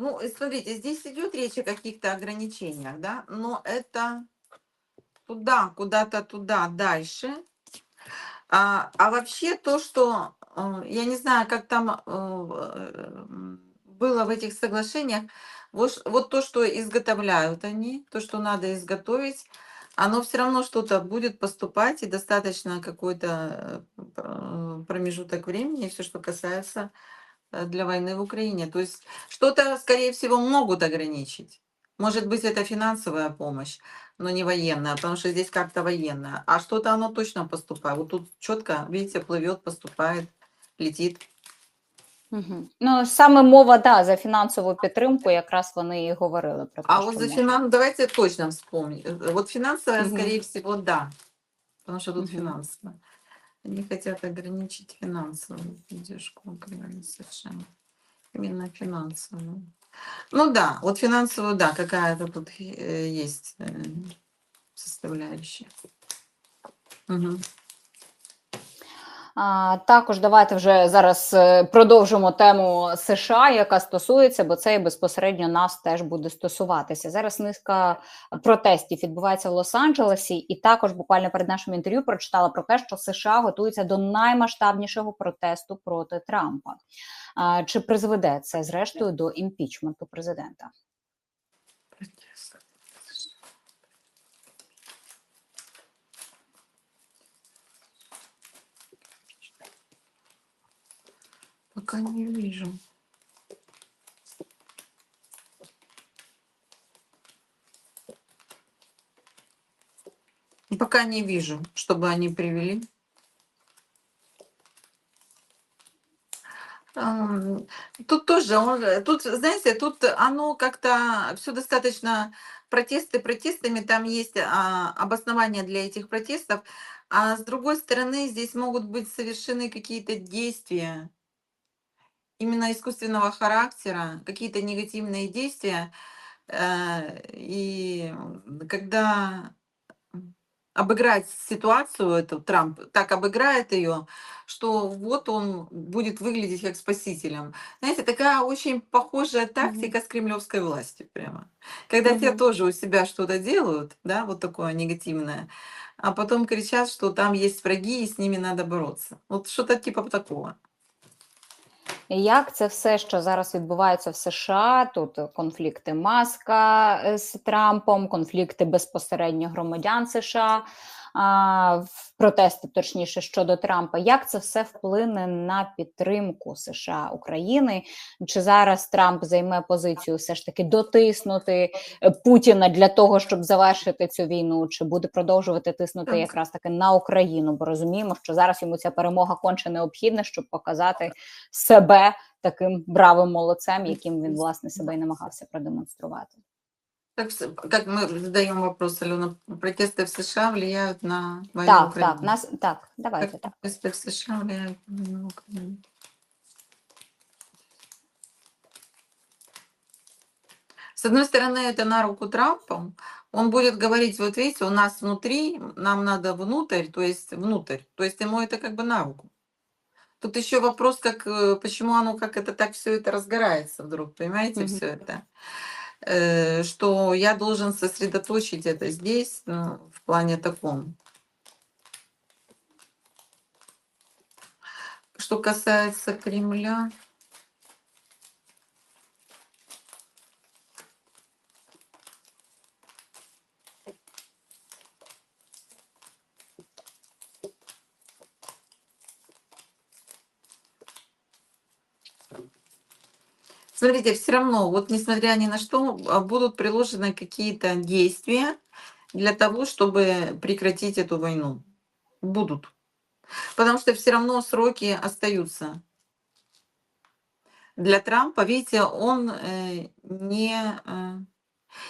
Ну, и смотрите, здесь идет речь о каких-то ограничениях, да, но это туда, куда-то туда, дальше. А, а вообще то, что, э, я не знаю, как там э, э, было в этих соглашениях, вот, вот то, что изготовляют они, то, что надо изготовить, оно все равно что-то будет поступать, и достаточно какой-то э, пр- промежуток времени, все, что касается э, для войны в Украине. То есть что-то, скорее всего, могут ограничить. Может быть, это финансовая помощь, но не военная, потому что здесь как-то военная. А что-то оно точно поступает. Вот тут четко, видите, плывет, поступает, летит. Угу. Ну, саме мова, да, за фінансову підтримку, якраз вони і говорили про те, А що вот за може. финанс, давайте точно вспомним. Э, Вот финансовая, Мгм. скорее всего, да. Потому что тут Мгм. финансово. Они хотят ограничить финансовую поддержку совершенно. Именно финансовую. Ну да, вот финансовую, да, какая-то тут э, есть э, составляющая. Мгм. А, також давайте вже зараз е, продовжимо тему США, яка стосується, бо це і безпосередньо нас теж буде стосуватися. Зараз низка протестів відбувається в Лос-Анджелесі, і також буквально перед нашим інтерв'ю прочитала про те, що США готується до наймасштабнішого протесту проти Трампа. А, чи призведе це зрештою до імпічменту президента? Пока не вижу. Пока не вижу, чтобы они привели. Тут тоже, он, тут, знаете, тут оно как-то все достаточно протесты протестами, там есть а, обоснования для этих протестов, а с другой стороны здесь могут быть совершены какие-то действия именно искусственного характера, какие-то негативные действия, э, и когда обыграть ситуацию эту, Трамп так обыграет ее, что вот он будет выглядеть как спасителем. Знаете, такая очень похожая тактика с кремлевской властью прямо. Когда те Мгм. тоже у себя что-то делают, да, вот такое негативное, а потом кричат, что там есть враги и с ними надо бороться. Вот что-то типа такого Як це все, що зараз відбувається в США? Тут конфлікти Маска е, з Трампом, конфлікти безпосередньо громадян США, а, В протести, точніше, щодо Трампа. Як це все вплине на підтримку США України? Чи зараз Трамп займе позицію все ж таки дотиснути е, Путіна для того, щоб завершити цю війну? Чи буде продовжувати тиснути якраз таки на Україну? Бо розуміємо, що зараз йому ця перемога конче необхідна, щоб показати себе таким бравим молодцем, яким він власне себе і намагався продемонструвати. Как, с- как мы задаем вопрос, Алена, протесты в США влияют на войну Так, Украине? так, нас так, давайте Как так. протесты в США влияют на войну? С одной стороны, это на руку Трампу. Он будет говорить, вот видите, у нас внутри, нам надо внутрь, то есть внутрь. То есть ему это как бы на руку. Тут еще вопрос, как, э, почему оно, как это так все это разгорается вдруг, понимаете, Мгм. все это. Э, Что я должен сосредоточить это здесь, в плане таком. Что касается Кремля, смотрите, все равно, вот несмотря ни на что, а, будут приложены какие-то действия для того, чтобы прекратить эту войну. Будут. Потому что все равно сроки остаются. Для Трампа, видите, он э, не, э,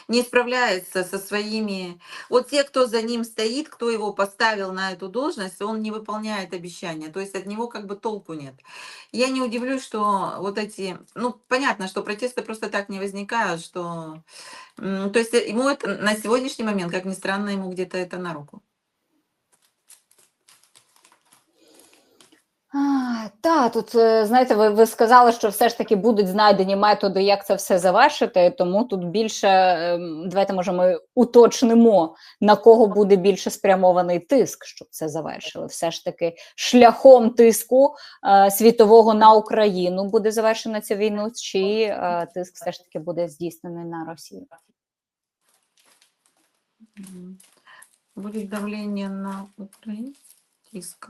не справляется со своими... Вот те, кто за ним стоит, кто его поставил на эту должность, он не выполняет обещания. То есть от него как бы толку нет. Я не удивлюсь, что вот эти... Ну, понятно, что протесты просто так не возникают, что... То есть ему это на сегодняшний момент, как ни странно, ему где-то это на руку. Та тут е, знаєте, ви, ви сказали, що все ж таки будуть знайдені методи, як це все завершити. Тому тут більше ем, давайте може ми уточнимо на кого буде більше спрямований тиск, щоб це завершили. Все ж таки шляхом тиску е, світового на Україну буде завершена ця війну, чи е, тиск все ж таки буде здійснений на Росію? М. Будет давление на Украину. Тиск.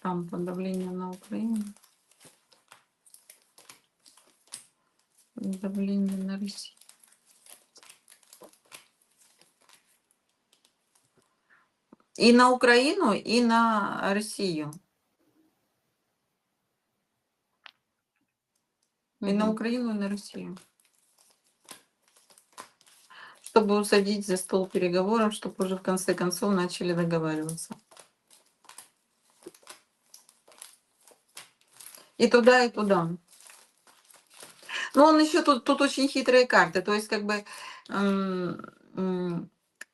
Трампа давление на Украину. Давление на Россию. И на Украину, и на Россию. И на. Украину, и на Россию. Чтобы усадить за стол переговоров, чтобы уже в конце концов начали договариваться. И туда, и туда. Но он еще тут, тут очень хитрые карты. То есть, как бы,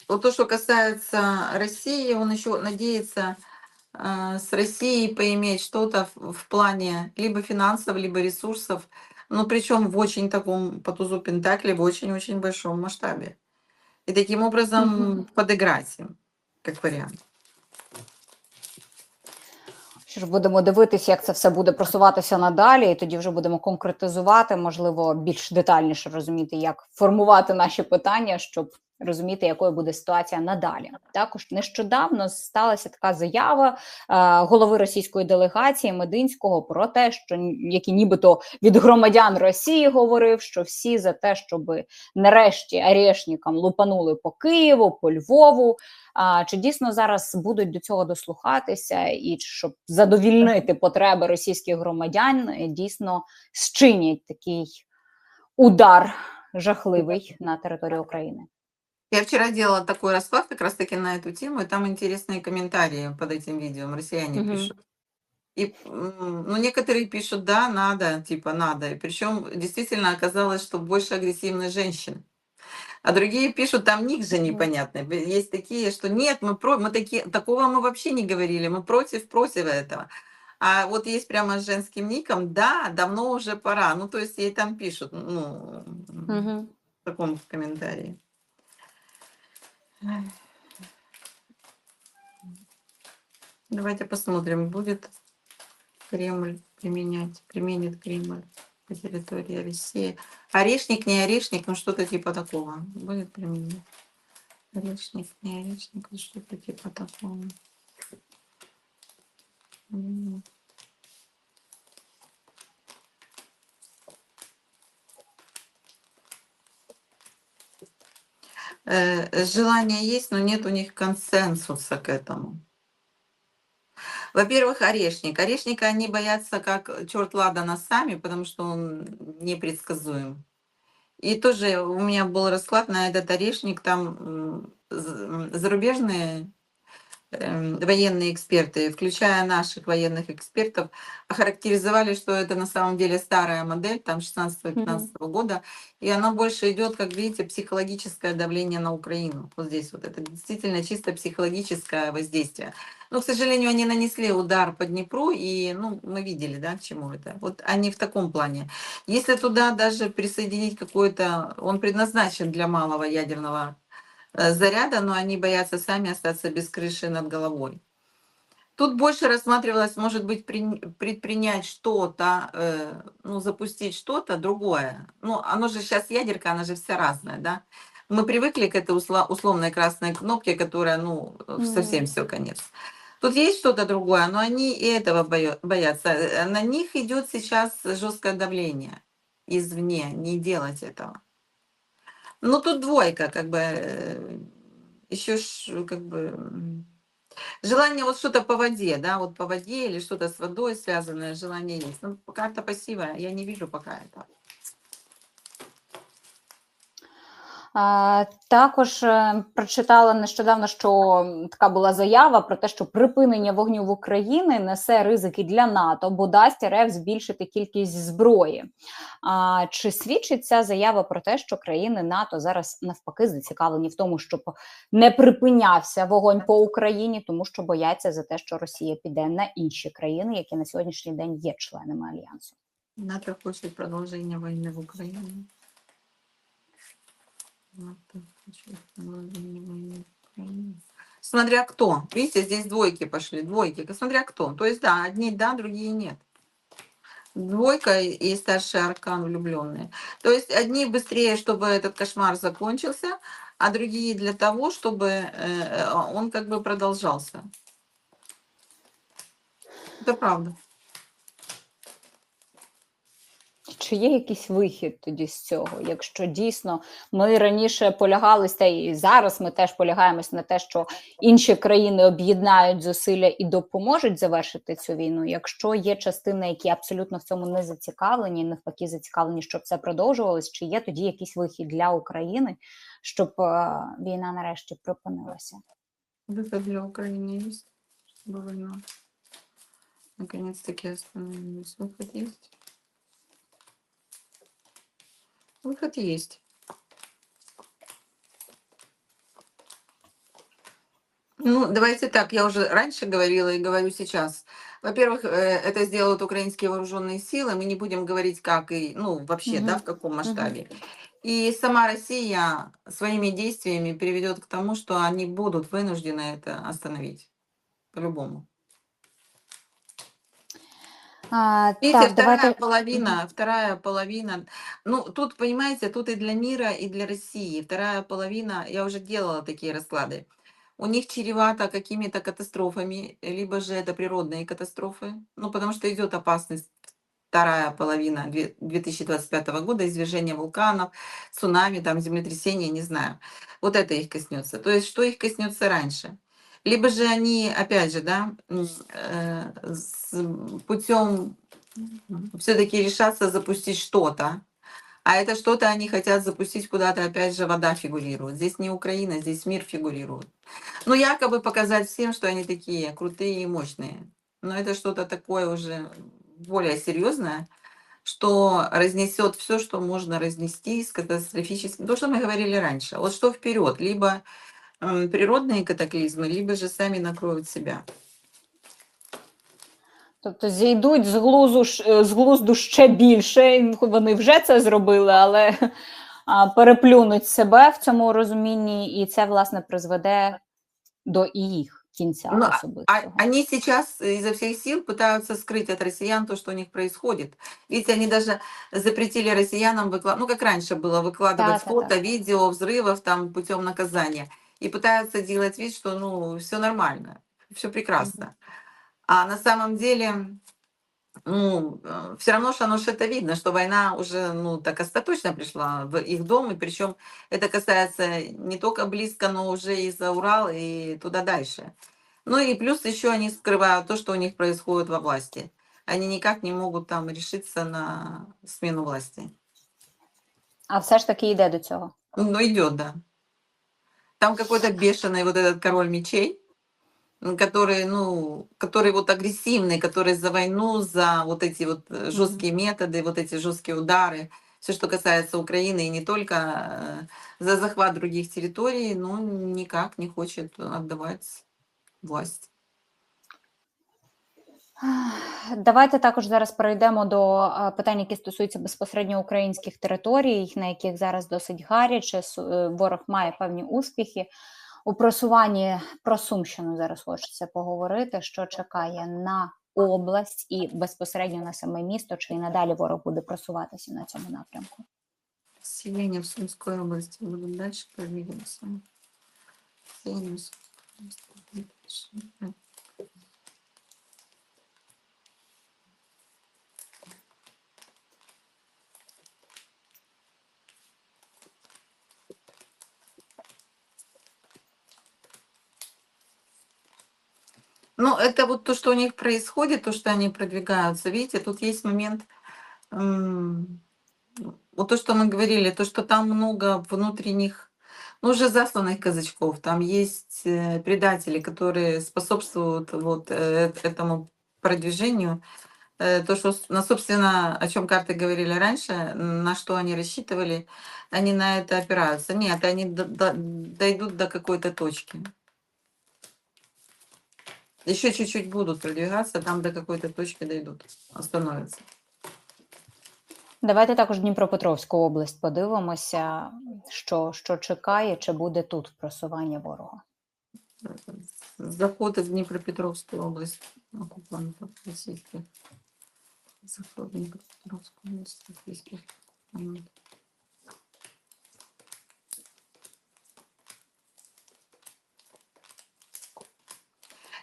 вот то, что касается России, он еще надеется э, с Россией поиметь что-то в, в плане либо финансов, либо ресурсов, но причем в очень таком, по тузу Пентакли, в очень-очень большом масштабе. И таким образом Мгм. подыграть им, как вариант. Що ж будемо дивитися, як це все буде просуватися надалі, і тоді вже будемо конкретизувати, можливо, більш детальніше розуміти, як формувати наші питання, щоб розуміти, якою буде ситуація надалі. Також нещодавно сталася така заява е, голови російської делегації Мединського про те, що який нібито від громадян Росії говорив, що всі за те, щоб нарешті арешникам лупанули по Києву, по Львову. А чи дійсно зараз будуть до цього дослухатися, і щоб задовільнити потреби російських громадян, дійсно зчинять такий удар жахливий на територію України? Я вчера делала такой расклад как раз-таки на эту тему, и там интересные комментарии под этим видео россияне Мгм. пишут. И, ну, некоторые пишут, да, надо, типа, надо. И причем действительно оказалось, что больше агрессивных женщин. А другие пишут, там ник же непонятный. Есть такие, что нет, мы, про, мы такие, такого мы вообще не говорили, мы против, против этого. А вот есть прямо с женским ником, да, давно уже пора. Ну, то есть ей там пишут, ну, м, в таком комментарии. Давайте посмотрим, будет Кремль применять, применит Кремль по территории России. Орешник, не орешник, ну что-то типа такого. Будет применять. Орешник, не орешник, ну что-то типа такого. М. Желание есть, но нет у них консенсуса к этому. Во-первых, орешник. Орешника они боятся как черт ладана сами, потому что он непредсказуем. И тоже у меня был расклад на этот орешник, там зарубежные военные эксперты, включая наших военных экспертов, охарактеризовали, что это на самом деле старая модель, там 16-15 года, и она больше идет, как видите, психологическое давление на Украину. Вот здесь вот это действительно чисто психологическое воздействие. Но, к сожалению, они нанесли удар по Днепру, и ну, мы видели, да, к чему это. Вот они в таком плане. Если туда даже присоединить какой-то, он предназначен для малого ядерного заряда, но они боятся сами остаться без крыши над головой. Тут больше рассматривалось, может быть, при- предпринять что-то, э, ну, запустить что-то другое. Ну, оно же сейчас ядерка, она же вся разная, да? Мы привыкли к этой условной красной кнопке, которая, ну, э, совсем все конец. Тут есть что-то другое, но они и этого боятся. Э, На них идет сейчас жесткое давление извне, не делать этого. Ну, тут двойка, как бы, еще как бы желание вот что-то по воде, да, вот по воде или что-то с водой связанное, желание есть. Ну, карта пассивая, я не вижу пока этого. Також е, прочитала нещодавно, що така була заява про те, що припинення вогню в Україні несе ризики для НАТО, бо дасть РФ збільшити кількість зброї. А чи свідчить ця заява про те, що країни НАТО зараз навпаки зацікавлені в тому, щоб не припинявся вогонь по Україні, тому що бояться за те, що Росія піде на інші країни, які на сьогоднішній день є членами альянсу? НАТО хочет продолжения войны в Украине. Смотря кто. Видите, здесь двойки пошли, двойки. Смотря кто. То есть, да, одни да, другие нет. Двойка и старший аркан влюбленные. То есть одни быстрее, чтобы этот кошмар закончился, а другие для того, чтобы э, он как бы продолжался. Это правда. Чи є якийсь вихід тоді з цього? Якщо дійсно ми раніше полягались, та і зараз ми теж полягаємось на те, що інші країни об'єднають зусилля і допоможуть завершити цю війну. Якщо є частини, які абсолютно в цьому не зацікавлені, навпаки, зацікавлені, щоб це продовжувалось, чи є тоді якийсь вихід для України, щоб е, війна нарешті припинилася? Выход для Украины есть, чтобы война наконец-таки остановилась. Выход есть. Выход есть. Ну, давайте так, я уже раньше говорила и говорю сейчас. Во-первых, э, это сделают украинские вооруженные силы. Мы не будем говорить, как и, ну, вообще, да, Мгм. в каком масштабе. И сама Россия своими действиями приведет к тому, что они будут вынуждены это остановить. По-любому. А, Видите, так, вторая давайте половина, вторая половина. Ну, тут, понимаете, тут и для мира, и для России. Вторая половина, я уже делала такие расклады. У них чревато какими-то катастрофами, либо же это природные катастрофы. Ну, потому что идет опасность вторая половина две- 2025 года, извержение вулканов, цунами, там, землетрясения, не знаю. Вот это их коснется. То есть, что их коснется раньше? Либо же они, опять же, да, э, путем все-таки решатся запустить что-то. А это что-то они хотят запустить куда-то, опять же, вода фигурирует. Здесь не Украина, здесь мир фигурирует. Ну, якобы показать всем, что они такие крутые и мощные. Но это что-то такое уже более серьезное, что разнесет все, что можно разнести с катастрофическим. То, что мы говорили раньше. Вот что вперед, либо природные катаклизмы, либо же сами накроют себя. Тобто зійдуть з глузу ш- е, з глузду ще більше. і Вони вже це зробили, але а, переплюнуть себе в цьому розумінні, і це власне призведе до і їх кінця Ну, А особистого. они сейчас изо всех сил пытаются скрыть от россиян то, что у них происходит. Видите, они даже запретили россиянам выкладывать, ну как раньше было, выкладывать Да, да, фото, да. видео взрывов там путем наказания. И пытаются делать вид, что ну все нормально, все прекрасно. А на самом деле, ну, все равно, что оно это видно, что война уже, ну, так остаточно пришла в их дом, и причем это касается не только близко, но уже и за Урал, и туда дальше. Ну и плюс еще они скрывают то, что у них происходит во власти. Они никак не могут там решиться на смену власти. А все ж таки йде до цього. Ну, идет, да. Там какой-то бешеный вот этот король мечей, который, ну, который вот агрессивный, который за войну, за вот эти вот э, жесткие методы, вот эти жесткие удары, все, что касается Украины, и не только э, за захват других территорий, ну, никак не хочет отдавать власть. Давайте також зараз перейдемо до е, питань, які стосуються безпосередньо українських територій, на яких зараз досить гаряче. Е, Ворог має певні успіхи. У просуванні про Сумщину зараз хочеться поговорити, що чекає на область і безпосередньо на саме місто, чи і надалі ворог буде просуватися на цьому напрямку. Селения в Сумской области будут дальше продвигаться. Селения в Сумской области Ну, это вот то, что у них происходит, то, что они продвигаются. Видите, тут есть момент вот то, что мы говорили, то, что там много внутренних, ну, уже засланных казачков, там есть э, предатели, которые способствуют вот э, этому продвижению. Э, То, что, на, собственно, о чем карты говорили раньше, на что они рассчитывали, они на это опираются. Нет, они до- до- дойдут до какой-то точки. Еще чуть-чуть будут продвигаться, там до какой-то точки дойдут, остановятся. Давайте також Дніпропетровську область подивимося, що, що чекає, чи буде тут просування ворога. Заход в Днепропетровскую область оккупантов российских. Заход в Днепропетровскую область российских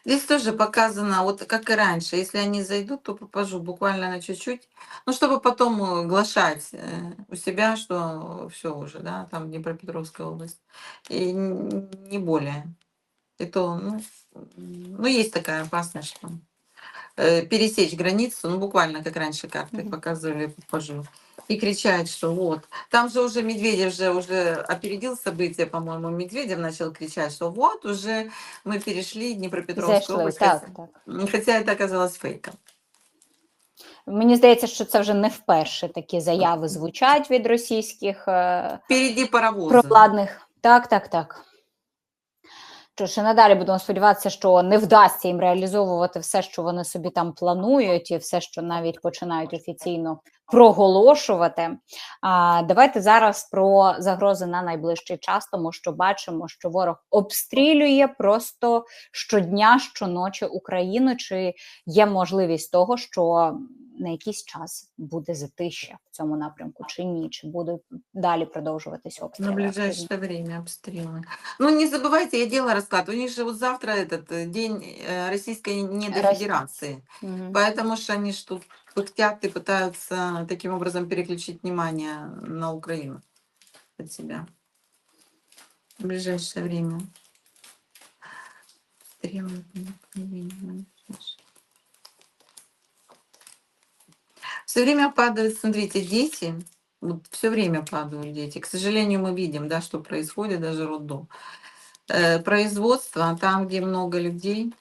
Здесь тоже показано, вот как и раньше, если они зайдут, то попажу буквально на чуть-чуть, ну, чтобы потом э, глашать э, у себя, что все уже, да, там Днепропетровская область, и не более. И то, ну, ну, есть такая опасность, что э, пересечь границу, ну, буквально, как раньше карты Мгм. показывали, попажу, и кричать, что вот. Там же уже Медведев же уже опередил события, по-моему, Медведев начал кричать, что вот уже мы перешли Днепропетровскую Зайшли, область, так, хотя, так. м, хотя это оказалось фейком. Мені здається, що це вже не вперше такі заяви звучать від російських е, Впереди паровозы. провладних. Так, так, так. Що ж, і надалі будемо сподіватися, що не вдасться їм реалізовувати все, що вони собі там планують, і все, що навіть починають офіційно проголошувати. А, давайте зараз про загрози на найближчий час, тому що бачимо, що ворог обстрілює просто щодня, щоночі Україну. Чи є можливість того, що на якийсь час буде затища в цьому напрямку, чи ні? Чи будуть далі продовжуватись обстріли? На ближайшее время обстрелы. Ну, не забывайте, я делала расклад. У них же вот завтра этот э, день э, Российской недофедерации. Мгм. Поэтому что они ж тут пыхтят и пытаются таким образом переключить внимание на Украину от себя. В ближайшее время. Все время падают, смотрите, дети. Вот все время падают дети. К сожалению, мы видим, да, что происходит, даже роддом. Э, производство, там, где много людей.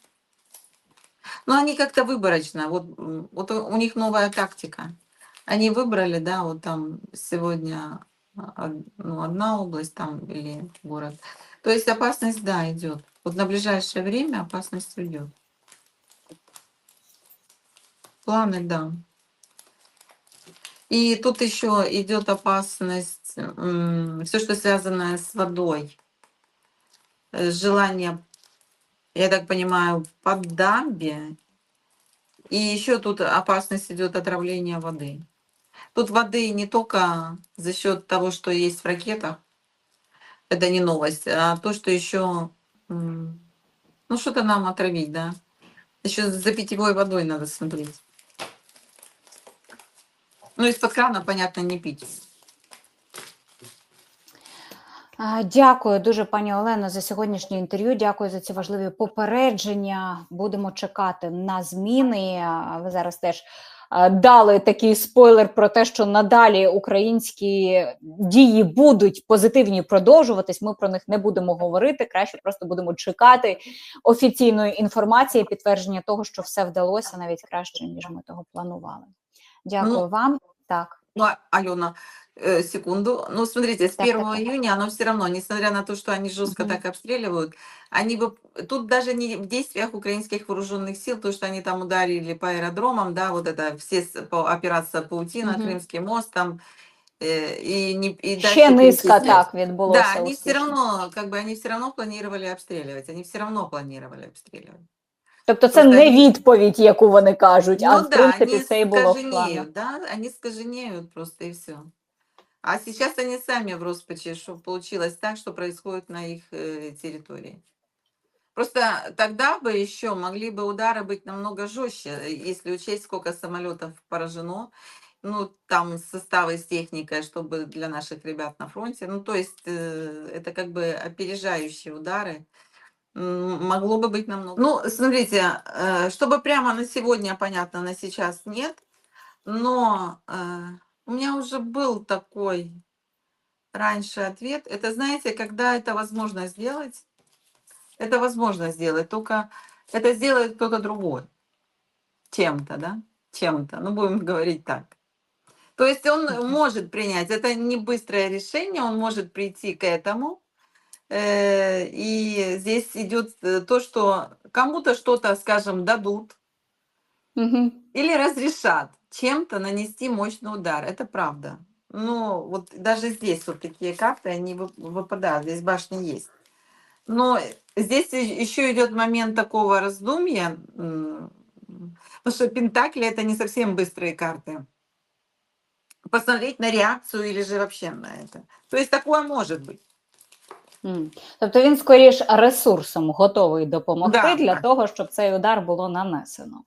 Но они как-то выборочно. Вот, вот у них новая тактика. Они выбрали, да, вот там сегодня а, ну, одна область там или город. То есть опасность, да, идет. Вот на ближайшее время опасность уйдет. Планы, да. И тут еще идет опасность, все, что связано с водой. Э, Желание, я так понимаю, по дамбе. И еще тут опасность идет отравления воды. Тут воды не только за счет того, что есть в ракетах, это не новость, а то, что еще, ну, что-то нам отравить, да. Еще за питьевой водой надо смотреть. Ну, из-под крана, понятно, не пить. Дякую дуже, пані Олено, за сьогоднішнє інтерв'ю. Дякую за ці важливі попередження. Будемо чекати на зміни. Ви зараз теж дали такий спойлер про те, що надалі українські дії будуть позитивні продовжуватись. Ми про них не будемо говорити. Краще просто будемо чекати офіційної інформації, підтвердження того, що все вдалося навіть краще, ніж ми того планували. Дякую Ну, вам. Так. Ну, а- Алена, э, секунду. Ну, смотрите, с Так, 1 так, так. июня оно все равно, несмотря на то, что они жестко так обстреливают, они бы тут даже не в действиях украинских вооруженных сил, то, что они там ударили по аэродромам, да, вот это все с- по, операция Паутина, Мгм. Крымский мост там, э, и, не, и Ще дальше низка перечислять. так відбулося. Да, они все успішно. равно, как бы они все равно планировали обстреливать, они все равно планировали обстреливать. Тобто це Просто не они- відповідь, яку вони кажуть, а Ну в да, принципі они це і було в планах. скаженеют, да, они скаженеют просто и все. А сейчас они сами в роспаче, что получилось так, что происходит на их э, территории. Просто тогда бы еще могли бы удары быть намного жестче, э, если учесть, сколько самолетов поражено, ну, там составы с техникой, чтобы для наших ребят на фронте. Ну, то есть э, это как бы опережающие удары. Могло бы быть намного. Ну, смотрите, э, чтобы прямо на сегодня, понятно, на сейчас нет, но э, У меня уже был такой раньше ответ. Это, знаете, когда это возможно сделать, это возможно сделать, только это сделает кто-то другой. Чем-то, да? Чем-то. Ну, будем говорить так. То есть он может принять. Это не быстрое решение, он может прийти к этому. Э, И здесь идет э, то, что кому-то что-то, скажем, дадут Мгм. или разрешат чем-то нанести мощный удар. Это правда. Ну, вот даже здесь вот такие карты, они вы- выпадают. Здесь башни есть. Но здесь еще идет момент такого раздумья, потому что Пентакли это не совсем быстрые карты. Посмотреть на реакцию или же вообще на это. То есть такое может быть. Тобто він скоріш ресурсом готовий допомогти Да, для того, щоб цей удар було нанесено.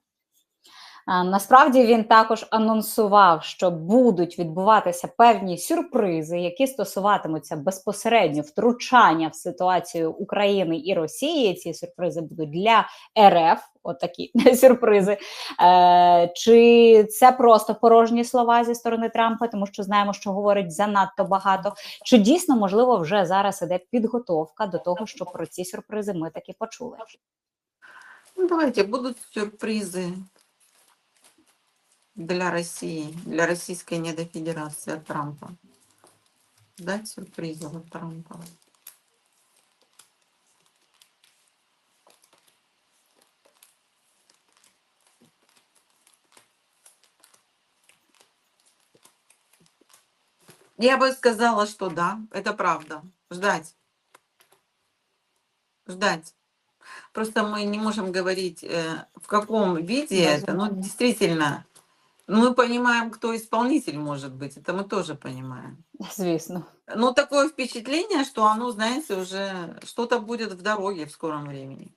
А, Насправді він також анонсував, що будуть відбуватися певні сюрпризи, які стосуватимуться безпосередньо втручання в ситуацію України і Росії. Ці сюрпризи будуть для РФ, отакі сюрпризи. Е, чи це просто порожні слова зі сторони Трампа, тому що знаємо, що говорить занадто багато. Чи дійсно можливо вже зараз іде підготовка до того, що про ці сюрпризи ми таки почули? Ну, давайте, будут сюрпризы для России, для российской недофедерации от Трампа. Дать сюрпризы от Трампа. Я бы сказала, что да, это правда. Ждать. Ждать. Просто мы не можем говорить, э, в каком виде это. Ну, Безумовно. действительно, мы понимаем, кто исполнитель может быть. Это мы тоже понимаем. Звісно. Ну, такое впечатление, что оно, знаете, уже что-то будет в дороге в скором времени.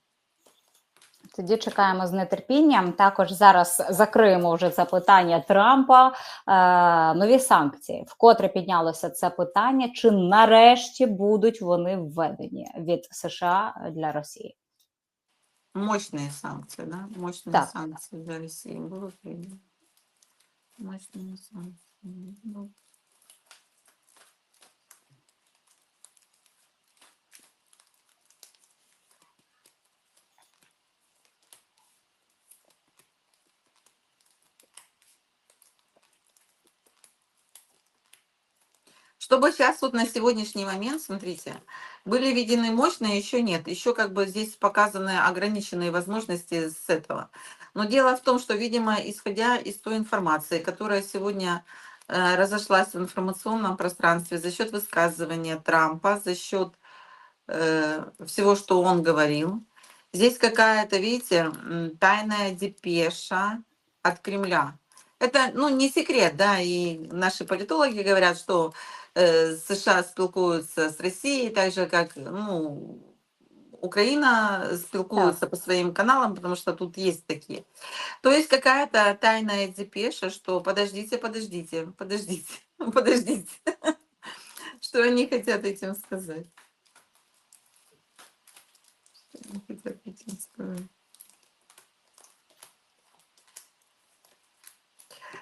Тоді чекаємо з нетерпінням. Також зараз закриємо вже це питання Трампа. Е, нові санкції. Вкотре піднялося це питання. Чи нарешті будуть вони введені від США для Росії? Мощные санкции, да? Мощные Так. санкции для России будут введены. Мощные Чтобы сейчас вот на сегодняшний момент, смотрите, были введены мощные, еще нет. Еще как бы здесь показаны ограниченные возможности с этого. Но дело в том, что, видимо, исходя из той информации, которая сегодня э, разошлась в информационном пространстве за счет высказывания Трампа, за счет э, всего, что он говорил, здесь какая-то, видите, тайная депеша от Кремля. Это, ну, не секрет, да, и наши политологи говорят, что США спілкуються с Россией, так же, как, ну, Украина спілкуется по своим каналам, потому что тут есть такие. То есть какая-то тайная депеша, что подождите, подождите, подождите, подождите. Что они хотят этим сказать? Что они хотят этим сказать?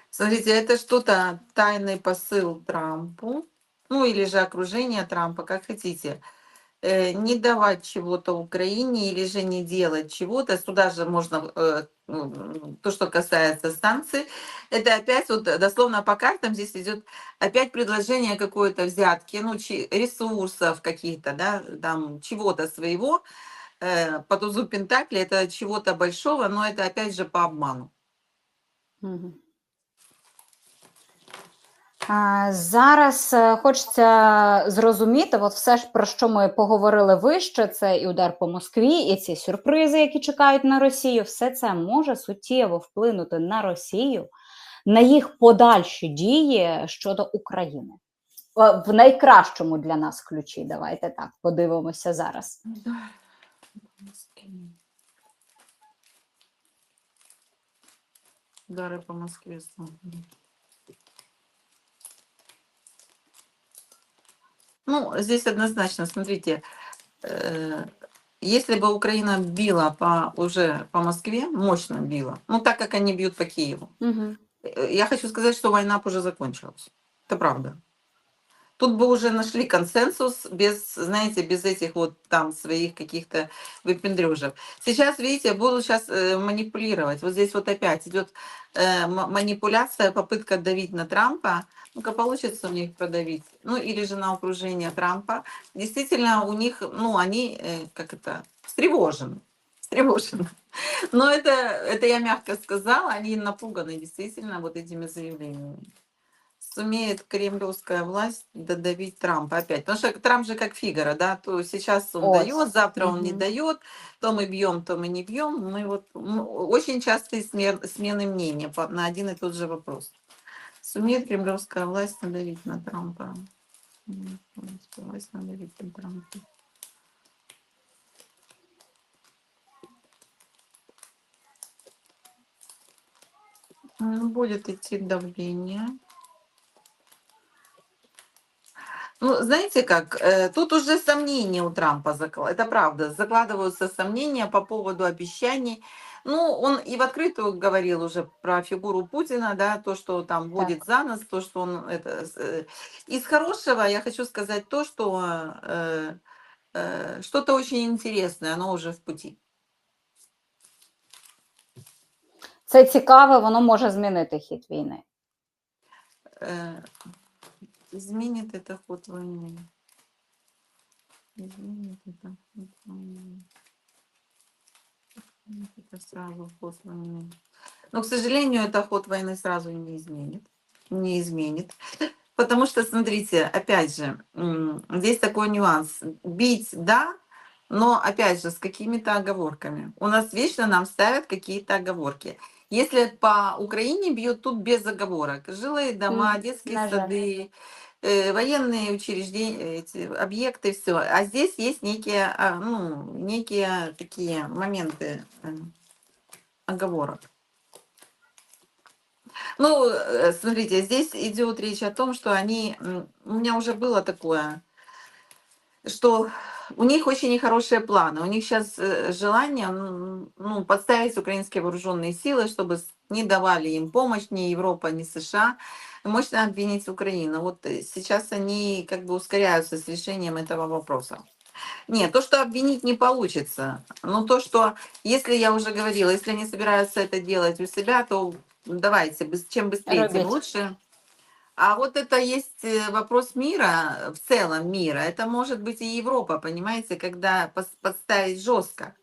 Смотрите, это что-то тайный посыл Трампу, ну или же окружение Трампа, как хотите. Э, Не давать чего-то Украине или же не делать чего-то. Сюда же можно, э, ну, то, что касается санкций, это опять вот дословно по картам здесь идет опять предложение какой-то взятки, ну, ресурсов каких-то, да, там, чего-то своего. Э, По тузу Пентакли это чего-то большого, но это опять же по обману. Мгм. Зараз е, хочеться зрозуміти, от все ж про що ми поговорили вище, це і удар по Москві, і ці сюрпризи, які чекають на Росію, все це може суттєво вплинути на Росію, на їх подальші дії щодо України. Е, В найкращому для нас ключі. Давайте так подивимося зараз. Удар по Москве. Ну, здесь однозначно, смотрите, э, если бы Украина била по, уже по Москве, мощно била, ну так как они бьют по Киеву, Угу. я хочу сказать, что война уже закончилась. Это правда. Тут бы уже нашли консенсус без, знаете, без этих вот там своих каких-то выпендрежев. Сейчас, видите, будут сейчас э, манипулировать. Вот здесь вот опять идет э, манипуляция, попытка давить на Трампа. Ну-ка, получится у них продавить. Ну, или же на окружение Трампа. Действительно, у них, ну, они, э, как это, встревожены. Встревожены. Но это, это я мягко сказала, они напуганы действительно вот этими заявлениями сумеет кремлевская власть додавить Трампа опять. Потому что Трамп же как Фигара, да, то сейчас он Ось. дает, завтра он не дает, то мы бьем, то мы не бьем. Мы вот м, очень частые смер- смены мнения по- на один и тот же вопрос. Сумеет кремлевская власть надавить на Трампа? Власть надавить на Трампа. Будет идти давление. Ну, знаете как, э, тут уже сомнения у Трампа, закла- это правда, закладываются сомнения по поводу обещаний. Ну, он и в открытую говорил уже про фигуру Путина, да, то, что там водит за нос, то, что он это... с- э, Из хорошего я хочу сказать то, что э, э, что-то очень интересное, оно уже в пути. Це цікаве, воно може змінити хід війни. Э, Изменит это ход войны. Изменит это ход войны. Это сразу ход войны. Но, к сожалению, это ход войны сразу не изменит. Не изменит. Потому что, смотрите, опять же, здесь такой нюанс. Бить, да, но, опять же, с какими-то оговорками. У нас вечно нам ставят какие-то оговорки. Если по Украине бьют, тут без оговорок. Жилые дома, детские на жаль. сады, военные учреждения, эти объекты, все. А здесь есть некие, а, ну, некие такие моменты э, оговорок. Ну, э, смотрите, здесь идет речь о том, что они, у меня уже было такое, что у них очень нехорошие планы. У них сейчас желание ну, подставить украинские вооруженные силы, чтобы не давали им помощь ни Европа, ни США. Мощно обвинить Украину. Вот э, сейчас они как бы ускоряются с решением этого вопроса. Нет, то, что обвинить не получится. Но то, что, если я уже говорила, если они собираются это делать у себя, то давайте, чем быстрее, тем Робить. лучше. А вот это есть э, вопрос мира, в целом мира. Это может быть и Европа, понимаете, когда подставить жестко.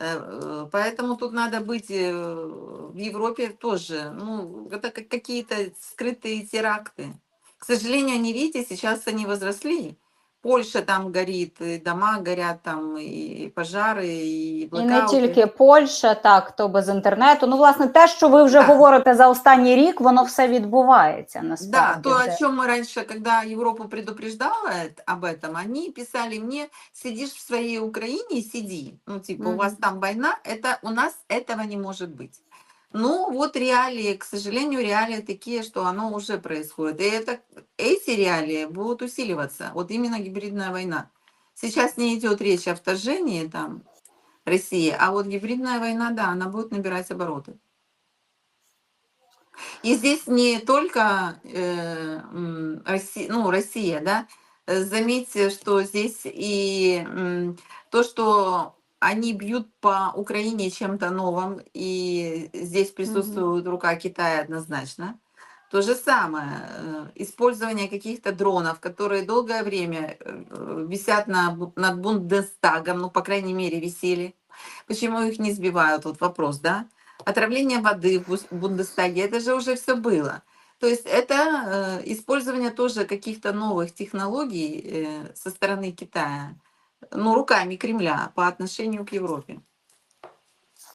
Э, э, Поэтому тут надо быть э, в Европе тоже. Ну, это как какие-то скрытые теракты. К сожалению, они, видите, сейчас они возросли. Польша там горит, и дома горят там, и пожары, и І не блокауты. тільки Польща, так, хто без інтернету. Ну, власне, те, що ви вже Так. говорите за останній рік, воно все відбувається Да, насправді. то, вже. о чем мы раньше, когда Европу предупреждала эт- об этом, они писали мне, сидишь в своей Украине, сиди. Ну, типа, у вас Мгм. там война, это у нас этого не может быть. Ну, вот реалии, к сожалению, реалии такие, что оно уже происходит. И это, эти реалии будут усиливаться. Вот именно гибридная война. Сейчас не идет речь о вторжении там России, а вот гибридная война, да, она будет набирать обороты. И здесь не только э, Россия, ну, Россия, да, заметьте, что здесь и то, что они бьют по Украине чем-то новым, и здесь присутствует рука Китая однозначно. То же самое, э, использование каких-то дронов, которые долгое время э, висят на, над Бундестагом, ну, по крайней мере, висели. Почему их не сбивают? Вот вопрос, да? Отравление воды в Бундестаге, это же уже все было. То есть это э, использование тоже каких-то новых технологий со стороны Китая, ну, руками Кремля по отношению к Европе.